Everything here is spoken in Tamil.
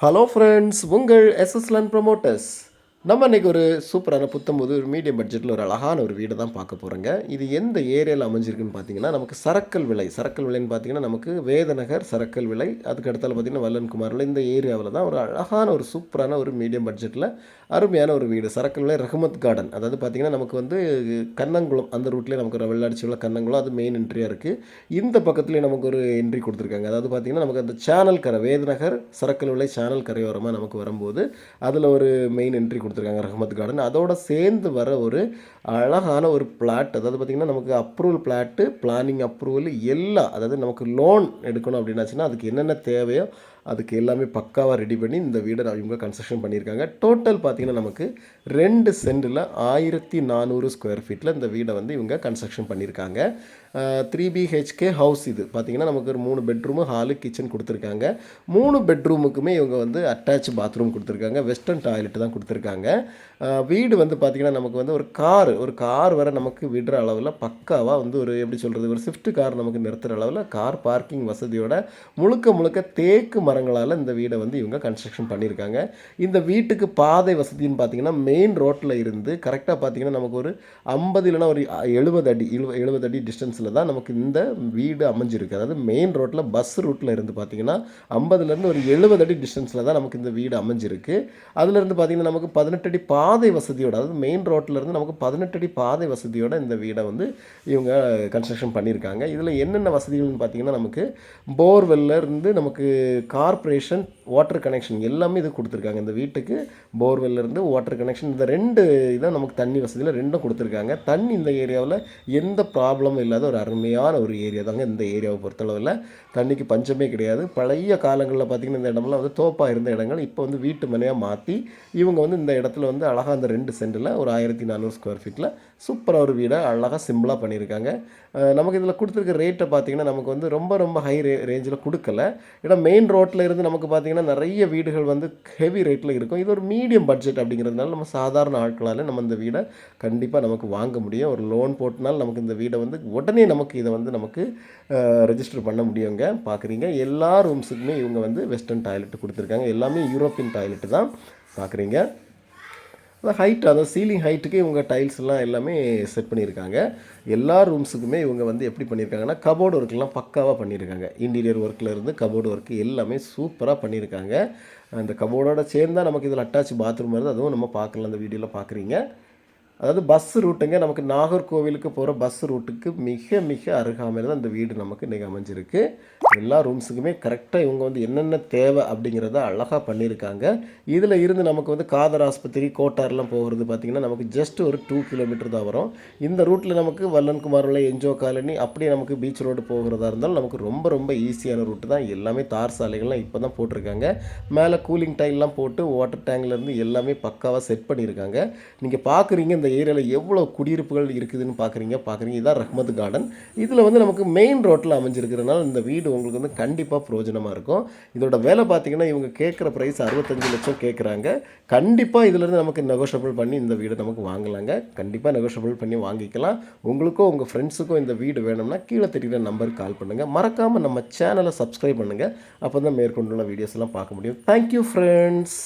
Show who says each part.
Speaker 1: ஹலோ ஃப்ரெண்ட்ஸ் உங்கள் எஸ்எஸ்எல்என் ப்ரொமோட்டர்ஸ் நம்ம இன்றைக்கி ஒரு சூப்பரான புத்தம்போது ஒரு மீடியம் பட்ஜெட்டில் ஒரு அழகான ஒரு வீடு தான் பார்க்க போகிறோங்க இது எந்த ஏரியாவில் அமைஞ்சிருக்குன்னு பார்த்தீங்கன்னா நமக்கு சரக்கல் விலை. சரக்கல் விலைன்னு பார்த்தீங்கன்னா நமக்கு வேதநகர் சரக்கல் விலை அதுக்கு அடுத்தால பார்த்தீங்கன்னா வல்லன்குமாரில் இந்த ஏரியாவில் தான் ஒரு அழகான ஒரு சூப்பரான ஒரு மீடியம் பட்ஜெட்டில் அருமையான ஒரு வீடு. சரக்கல் விலை ரஹமத் கார்டன் அதாவது பார்த்தீங்கன்னா நமக்கு வந்து கண்ணங்குளம் அந்த ரூட்லேயே நமக்கு ஒரு வெள்ளாடிச்சி உள்ள கண்ணங்குளம் அது மெயின் என்ட்ரியாக இருக்குது இந்த பக்கத்துலேயே நமக்கு ஒரு என்ட்ரி கொடுத்துருக்காங்க. அதாவது பார்த்தீங்கன்னா நமக்கு அந்த சேனல் கரை வேதநகர் சரக்கல் விலை சேனல் கரையோரமாக நமக்கு வரும்போது அதில் ஒரு மெயின் என்ட்ரி கொடுத்துருக்காங்க ரஹமத் கார்டன். அதோட சேர்ந்து வர ஒரு அழகான ஒரு பிளாட் அதாவது பார்த்திங்கன்னா நமக்கு அப்ரூவல் பிளாட்டு பிளானிங் அப்ரூவல் எல்லாம் அதாவது நமக்கு லோன் எடுக்கணும் அப்படின்னாச்சுன்னா அதுக்கு என்னென்ன தேவையோ அதுக்கு எல்லாமே பக்காவாக ரெடி பண்ணி இந்த வீடை இவங்க கன்ஸ்ட்ரக்ஷன் பண்ணியிருக்காங்க. டோட்டல் பார்த்திங்கன்னா நமக்கு ரெண்டு சென்டில் ஆயிரத்தி நானூறு ஸ்கொயர் ஃபீட்டில் இந்த வீடை வந்து இவங்க கன்ஸ்ட்ரக்ஷன் பண்ணியிருக்காங்க. த்ரீ பிஹெச்கே ஹவுஸ் இது. பார்த்திங்கன்னா நமக்கு ஒரு மூணு பெட்ரூமு ஹாலு கிச்சன் கொடுத்துருக்காங்க. மூணு பெட்ரூமுக்குமே இவங்க வந்து அட்டாச் பாத்ரூம் கொடுத்துருக்காங்க. வெஸ்டர்ன் டாய்லெட் தான் கொடுத்துருக்காங்க. வீடு வந்து பார்த்திங்கன்னா நமக்கு வந்து ஒரு கார் ஒரு கார் வர நமக்கு விடுற அளவில் பக்காவாக வந்து ஒரு எப்படி சொல்கிறது ஒரு ஸ்விஃப்ட் கார் நமக்கு நிறுத்துகிற அளவில் கார் பார்க்கிங் வசதியோட முழுக்க முழுக்க தேக்கு மரம் மரங்களால் இந்த வீடை வந்து இவங்க கன்ஸ்ட்ரக்ஷன் பண்ணியிருக்காங்க. இந்த வீட்டுக்கு பாதை வசதின்னு பார்த்தீங்கன்னா மெயின் ரோட்டில் இருந்து கரெக்டாக பார்த்தீங்கன்னா நமக்கு ஒரு ஐம்பது இல்லைன்னா ஒரு எழுபது அடி எழுபது அடி டிஸ்டன்ஸில் தான் நமக்கு இந்த வீடு அமைஞ்சிருக்கு. அதாவது மெயின் ரோட்டில் பஸ் ரூட்டில் இருந்து பார்த்தீங்கன்னா ஐம்பதுலேருந்து ஒரு எழுபது அடி டிஸ்டன்ஸில் தான் நமக்கு இந்த வீடு அமைஞ்சிருக்கு. அதுலேருந்து பார்த்தீங்கன்னா நமக்கு பதினெட்டு அடி பாதை வசதியோட அதாவது மெயின் ரோட்டிலேருந்து நமக்கு பதினெட்டு அடி பாதை வசதியோட இந்த வீடை வந்து இவங்க கன்ஸ்ட்ரக்ஷன் பண்ணியிருக்காங்க. இதில் என்னென்ன வசதிகள்னு பார்த்தீங்கன்னா நமக்கு போர்வெல்ல இருந்து நமக்கு கார்ப்பரேஷன் வாட்டர் கனெக்ஷன் எல்லாமே இது கொடுத்துருக்காங்க. இந்த வீட்டுக்கு போர்வெல்லேருந்து வாட்டர் கனெக்ஷன் இந்த ரெண்டு இதான் நமக்கு தண்ணி வசதியில் ரெண்டும் கொடுத்துருக்காங்க. தண்ணி இந்த ஏரியாவில் எந்த ப்ராப்ளமும் இல்லாத ஒரு அருமையான ஒரு ஏரியா தாங்க இந்த ஏரியாவை பொறுத்தளவில். தண்ணிக்கு பஞ்சமே கிடையாது. பழைய காலங்களில் பார்த்திங்கன்னா இந்த இடமெல்லாம் வந்து தோப்பாக இருந்த இடங்கள் இப்போ வந்து வீட்டு மனையாக மாற்றி இவங்க வந்து இந்த இடத்துல வந்து அழகாக அந்த ரெண்டு சென்டில் ஒரு ஆயிரத்தி நானூறு ஸ்கொயர் ஃபீட்டில் சூப்பராக ஒரு வீடை அழகாக சிம்பிளாக பண்ணியிருக்காங்க நமக்கு இதில் கொடுத்துருக்க ரேட்டை பார்த்தீங்கன்னா நமக்கு வந்து ரொம்ப ரொம்ப ஹை ரே ரேஞ்சில் கொடுக்கல. ஏன்னா மெயின் ரோட்டில் இருந்து நமக்கு பார்த்தீங்கன்னா நிறைய வீடுகள் வந்து ஹெவி ரேட்டில் இருக்கும். இது ஒரு மீடியம் பட்ஜெட் அப்படிங்கிறதுனால நம்ம சாதாரண ஆட்களால் நம்ம இந்த வீடை கண்டிப்பாக நமக்கு வாங்க முடியும். ஒரு லோன் போட்டனால நமக்கு இந்த வீடை வந்து உடனே நமக்கு இதை வந்து நமக்கு ரெஜிஸ்டர் பண்ண முடியுங்க. பார்க்குறீங்க எல்லா ரூம்ஸுக்குமே இவங்க வந்து வெஸ்டர்ன் டாய்லெட் கொடுத்துருக்காங்க. எல்லாமே யூரோப்பியன் டாய்லெட் தான். பார்க்குறீங்க அந்த ஹைட் அதாவது சீலிங் ஹைட்டுக்கு இவங்க டைல்ஸ்லாம் எல்லாமே செட் பண்ணியிருக்காங்க. எல்லா ரூம்ஸுக்குமே இவங்க வந்து எப்படி பண்ணியிருக்காங்கன்னா கபோர்டு ஒர்க்லாம் பக்காவாக பண்ணியிருக்காங்க. இன்டீரியர் ஒர்க்கில் இருந்து கபோர்டு ஒர்க்கு எல்லாமே சூப்பராக பண்ணியிருக்காங்க. அந்த கபோர்டோட சேர்ந்தா நமக்கு இதில் அட்டாச் பாத்ரூம் வருது அதுவும் நம்ம பார்க்கலாம் அந்த வீடியோவில் பார்க்குறீங்க. அதாவது பஸ் ரூட்டுங்க நமக்கு நாகர்கோவிலுக்கு போகிற பஸ் ரூட்டுக்கு மிக மிக அருகாமையில் தான் இந்த வீடு நமக்கு இன்றைக்கி அமைஞ்சிருக்கு. எல்லா ரூம்ஸுக்குமே கரெக்டாக இவங்க வந்து என்னென்ன தேவை அப்படிங்கிறத அழகாக பண்ணியிருக்காங்க. இதில் இருந்து நமக்கு வந்து காதர் ஆஸ்பத்திரி கோட்டார்லாம் போகிறது பார்த்திங்கன்னா நமக்கு ஜஸ்ட் ஒரு டூ கிலோமீட்டர் தான் வரும். இந்த ரூட்டில் நமக்கு வல்லன்குமாரில் என்ஜோ காலனி அப்படியே நமக்கு பீச் ரோடு போகிறதா இருந்தாலும் நமக்கு ரொம்ப ரொம்ப ஈஸியான ரூட்டு தான். எல்லாமே தார் சாலைகள்லாம் இப்போ தான் போட்டிருக்காங்க. மேலே கூலிங் டைல்லாம் போட்டு வாட்டர் டேங்க்லேருந்து எல்லாமே பக்காவாக செட் பண்ணியிருக்காங்க. நீங்கள் பார்க்குறீங்க இந்த ஏரியாவில் எவ்வளோ குடியிருப்புகள் இருக்குதுன்னு பார்க்குறீங்க பார்க்குறீங்க இதான் ரஹ்மத் கார்டன் இதில் வந்து நமக்கு மெயின் ரோட்டில் அமைஞ்சிருக்கிறனால இந்த வீடு உங்களுக்கு வந்து கண்டிப்பாக பிரயோஜனமாக இருக்கும். இதோட வேலை பார்த்தீங்கன்னா இவங்க கேட்குற ப்ரைஸ் அறுபத்தஞ்சு லட்சம் கேட்குறாங்க கண்டிப்பாக இதிலேருந்து நமக்கு நெகோஷியபிள் பண்ணி இந்த வீடு நமக்கு வாங்கலாங்க. கண்டிப்பாக நெகோஷியபிள் பண்ணி வாங்கிக்கலாம். உங்களுக்கும் உங்கள் ஃப்ரெண்ட்ஸுக்கும் இந்த வீடு வேணும்னா கீழே தெரிகிற நம்பருக்கு கால் பண்ணுங்கள் மறக்காமல் நம்ம சேனலை சப்ஸ்கிரைப் பண்ணுங்கள் அப்போ தான் மேற்கொண்டுள்ள வீடியோஸ்லாம் பார்க்க முடியும். Thank you friends